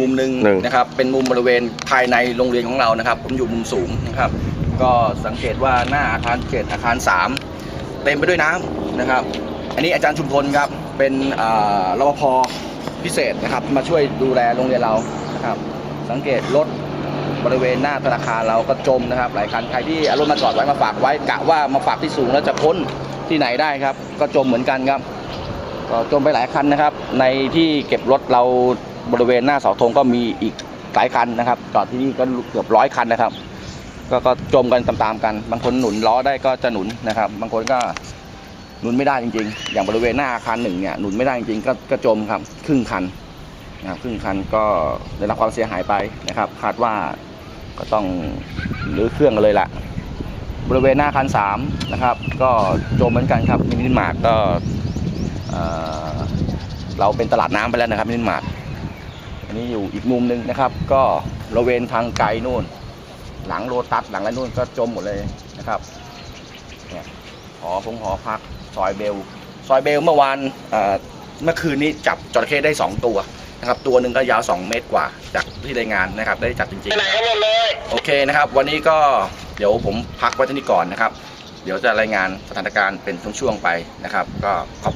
มุมหนึ่งหนึ่ง นะครับ เป็นมุมบริเวณภายในโรงเรียนของเรานะครับ ผมอยู่มุมสูงนะครับ ก็สังเกตว่าหน้าอาคารเจ็ดอาคาร 3 เต็มไปด้วยน้ำนะครับ อันนี้อาจารย์ชุมพลครับ เป็นอ่ารปภพิเศษนะครับ มาช่วยดูแลโรงเรียนเรานะครับ สังเกตรถบริเวณหน้าธนาคารเราก็จมนะครับ หลายคันใครที่เอารถมาจอดไว้มาฝากไว้กะว่ามาฝากที่สูงแล้วจะพ้นที่ไหนได้ครับ ก็จมเหมือนกันครับ ก็จมไปหลายคันนะครับ ในที่เก็บรถเรา บริเวณหน้าเสาธงก็มีอีกหลายคันนะครับ จอดที่นี่ก็เกือบร้อยคันนะครับ ก็ก็จมกันตามๆกัน บางคนหนุนล้อได้ก็จะหนุนนะครับ บางคนก็หนุนไม่ได้จริง ๆ อย่างบริเวณหน้าอาคารหนึ่งเนี่ยหนุนไม่ได้จริงๆก็ก็จมครับ ครึ่งคันนะครึ่งคันก็ได้รับความเสียหายไปนะครับ คาดว่าก็ต้องรื้อเครื่องกันเลยละบริเวณหน้าอาคันสามนะครับ ก็จมเหมือนกันครับมินิมาร์ทก็เราเป็นตลาดน้ำไปแล้วนะครับนินิมาร์ท อันนี้อยู่อีกมุมหนึ่งนะครับ ก็ระเวนทางไกลนู่น หลังโลตัสหลังอะไรนู่นก็จมหมดเลยนะครับเนี่ยหอพงหอพักซอยเบล ซอยเบลเมื่อวานเอ่อเมื่อคืนนี้จับจระเข้ได้ 2 ตัวนะครับตัวหนึ่งก็ยาว 2 เมตรกว่า จากที่รายงานนะครับ ได้จับจริงๆโอเคนะครับ วันนี้ก็เดี๋ยวผมพักไว้ที่นี่ก่อนนะครับ เดี๋ยวจะรายงานสถานการณ์เป็นช่วงๆไปนะครับ ก็ขอบ